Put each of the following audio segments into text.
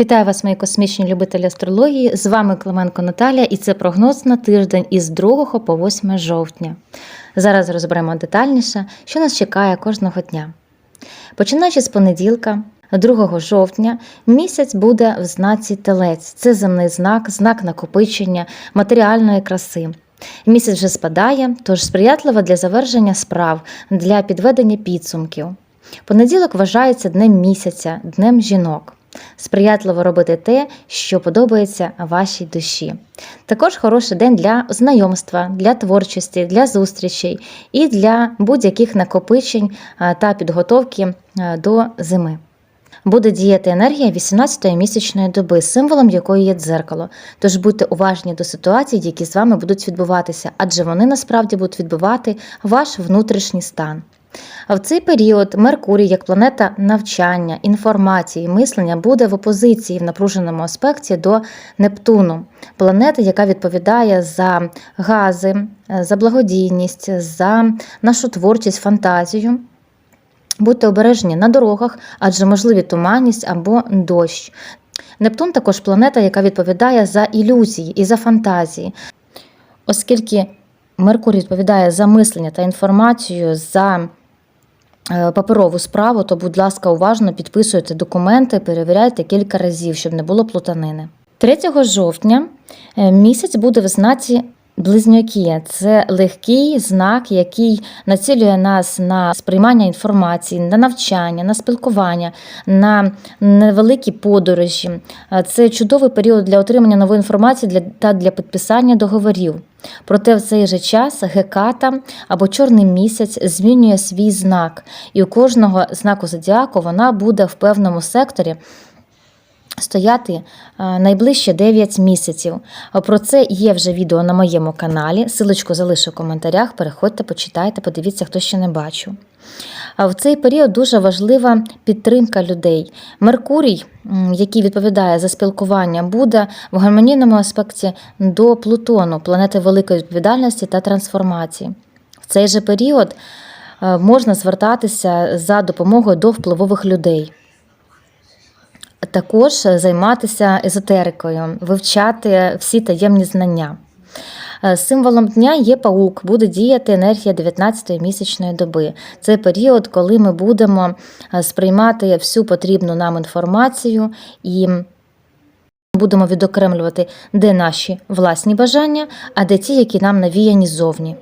Вітаю вас, мої космічні любителі астрології. З вами Клименко Наталія, і це прогноз на тиждень із 2 по 8 жовтня. Зараз розберемо детальніше, що нас чекає кожного дня. Починаючи з понеділка, 2 жовтня, місяць буде в знаці Телець. Це земний знак, знак накопичення, матеріальної краси. Місяць вже спадає, тож сприятливо для завершення справ, для підведення підсумків. Понеділок вважається днем місяця, днем жінок. Сприятливо робити те, що подобається вашій душі. Також хороший день для знайомства, для творчості, для зустрічей і для будь-яких накопичень та підготовки до зими. Буде діяти енергія 18-ї місячної доби, символом якої є дзеркало. Тож будьте уважні до ситуацій, які з вами будуть відбуватися, адже вони насправді будуть відбивати ваш внутрішній стан. А в цей період Меркурій, як планета навчання, інформації, мислення, буде в опозиції в напруженому аспекті до Нептуну, планети, яка відповідає за гази, за благодійність, за нашу творчість, фантазію. Будьте обережні на дорогах, адже можливі туманність або дощ. Нептун також планета, яка відповідає за ілюзії і за фантазії, оскільки Меркурій відповідає за мислення та інформацію, за паперову справу, то, будь ласка, уважно підписуйте документи, перевіряйте кілька разів, щоб не було плутанини. 3 жовтня е, місяць буде в знаці Близнюки це легкий знак, який націлює нас на сприймання інформації, на навчання, на спілкування, на невеликі подорожі. Це чудовий період для отримання нової інформації для, та для підписання договорів. Проте в цей же час геката або чорний місяць змінює свій знак, і у кожного знаку зодіаку вона буде в певному секторі стояти е, найближче 9 місяців. Про це є вже відео на моєму каналі. Силочку залишу в коментарях. Переходьте, почитайте, подивіться, хто ще не бачив. А В цей період дуже важлива підтримка людей. Меркурій, який відповідає за спілкування, буде в гармонійному аспекті до Плутону, планети великої відповідальності та трансформації. В цей же період е, можна звертатися за допомогою до впливових людей. Також займатися езотерикою, вивчати всі таємні знання. Е, Символом дня є паук, буде діяти енергія 19-ї місячної доби. Це період, коли ми будемо е, сприймати всю потрібну нам інформацію і будемо відокремлювати, де наші власні бажання, а де ті, які нам навіяні ззовні.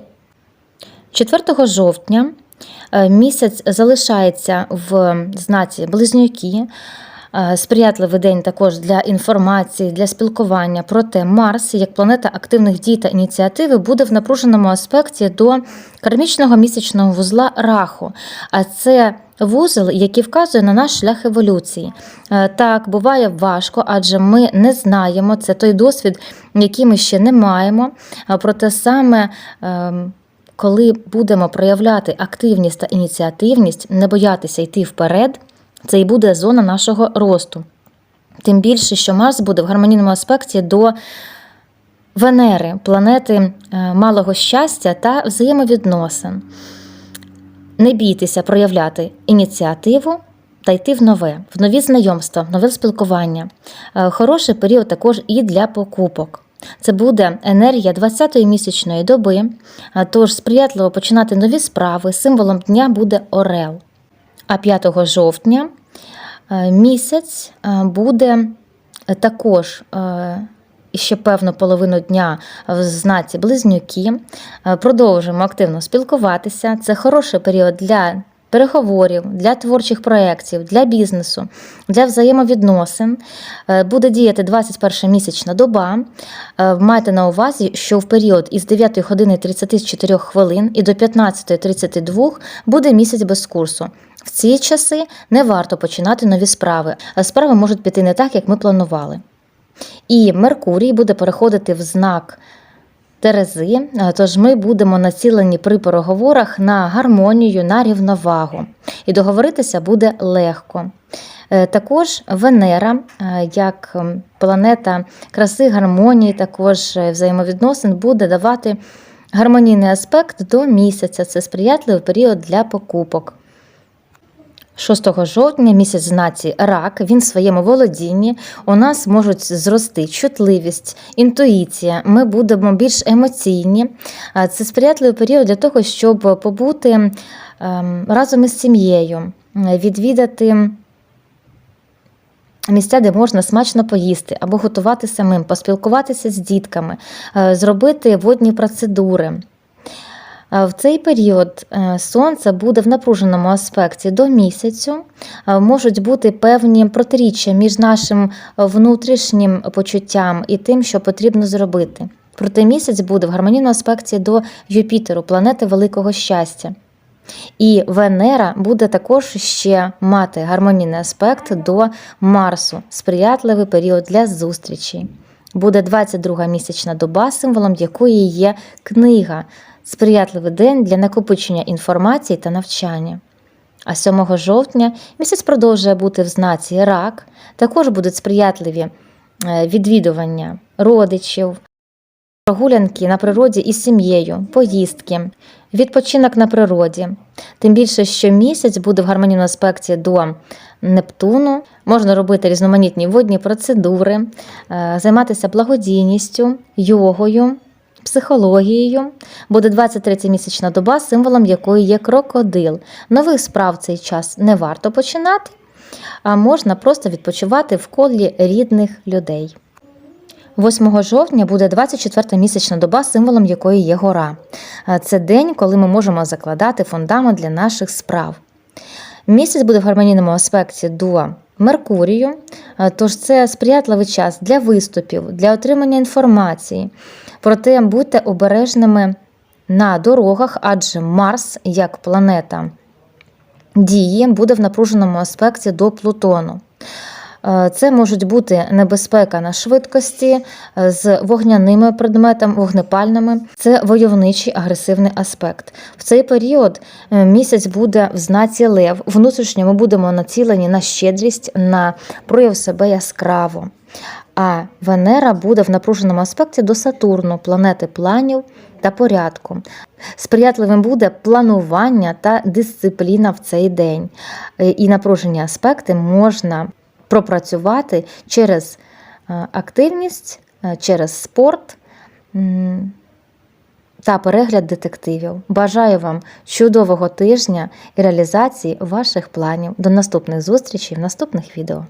4 жовтня е, місяць залишається в знаці Близнюки. Е, Сприятливий день також для інформації, для спілкування. Проте Марс, як планета активних дій та ініціативи, буде в напруженому аспекті до кармічного місячного вузла Раху. А це вузол, який вказує на наш шлях еволюції. Е, Так, буває важко, адже ми не знаємо. Це той досвід, який ми ще не маємо. Проте саме. ем, Коли будемо проявляти активність та ініціативність, не боятися йти вперед, це і буде зона нашого росту. Тим більше, що Марс буде в гармонійному аспекті до Венери, планети е, малого щастя та взаємовідносин. Не бійтеся проявляти ініціативу та йти в нове, в нові знайомства, в нове спілкування. Е, Хороший період також і для покупок. Це буде енергія 20-ї місячної доби, тож сприятливо починати нові справи. Символом дня буде Орел. А 5 жовтня е, місяць е, буде також е, ще певну половину дня в знаці близнюки. Продовжуємо активно спілкуватися. Це хороший період для переговорів, для творчих проєктів, для бізнесу, для взаємовідносин. Е, Буде діяти 21 місячна доба. Е, Майте на увазі, що в період із 9 години 34 хвилин і до 15.32 буде місяць без курсу. В ці часи не варто починати нові справи. Справи можуть піти не так, як ми планували. І Меркурій буде переходити в знак Терези, е, тож ми будемо націлені при переговорах на гармонію, на рівновагу. І договоритися буде легко. Е, Також Венера, е, як планета краси, гармонії, також взаємовідносин, буде давати гармонійний аспект до місяця. Це сприятливий період для покупок. 6 жовтня місяць знаці рак, він в своєму володінні. У нас можуть зрости чутливість, інтуїція. Ми будемо більш емоційні. Це сприятливий період для того, щоб побути ем, разом із сім'єю, відвідати. Місця, де можна смачно поїсти або готувати самим, поспілкуватися з дітками, е, зробити водні процедури. Е, В цей період е, сонце буде в напруженому аспекті до місяцю. Е, Можуть бути певні протиріччя між нашим внутрішнім почуттям і тим, що потрібно зробити. Проте місяць буде в гармонійному аспекті до Юпітеру, планети великого щастя. І Венера буде також ще мати гармонійний аспект до Марсу, сприятливий період для зустрічей. Буде 22 місячна доба, символом якої є книга, сприятливий день для накопичення інформації та навчання. А 7 жовтня місяць продовжує бути в знаці рак. Також будуть сприятливі е, відвідування родичів, прогулянки на природі із сім'єю, поїздки, відпочинок на природі. Тим більше, що місяць буде в гармонійному аспекті до Нептуну. Можна робити різноманітні водні процедури, е, займатися благодійністю, йогою, психологією. Буде 23 місячна доба, символом якої є крокодил. Нових справ цей час не варто починати, а можна просто відпочивати в колі рідних людей. 8 жовтня буде 24-та місячна доба, символом якої є гора. Це день, коли ми можемо закладати фундамент для наших справ. Місяць буде в гармонійному аспекті до Меркурію, тож це сприятливий час для виступів, для отримання інформації. Проте будьте обережними на дорогах, адже Марс, як планета дії, буде в напруженому аспекті до Плутону. Е, Це можуть бути небезпека на швидкості е, з вогняними предметами, вогнепальними. Це войовничий агресивний аспект. В цей період е, місяць буде в знаці Лев. Внутрішньо ми будемо націлені на щедрість, на прояв себе яскраво. А Венера буде в напруженому аспекті до Сатурну, планети планів та порядку. Сприятливим буде планування та дисципліна в цей день. І напружені аспекти можна пропрацювати через е, активність, е, через спорт та перегляд детективів. Бажаю вам чудового тижня і реалізації ваших планів. До наступних зустрічей в наступних відео.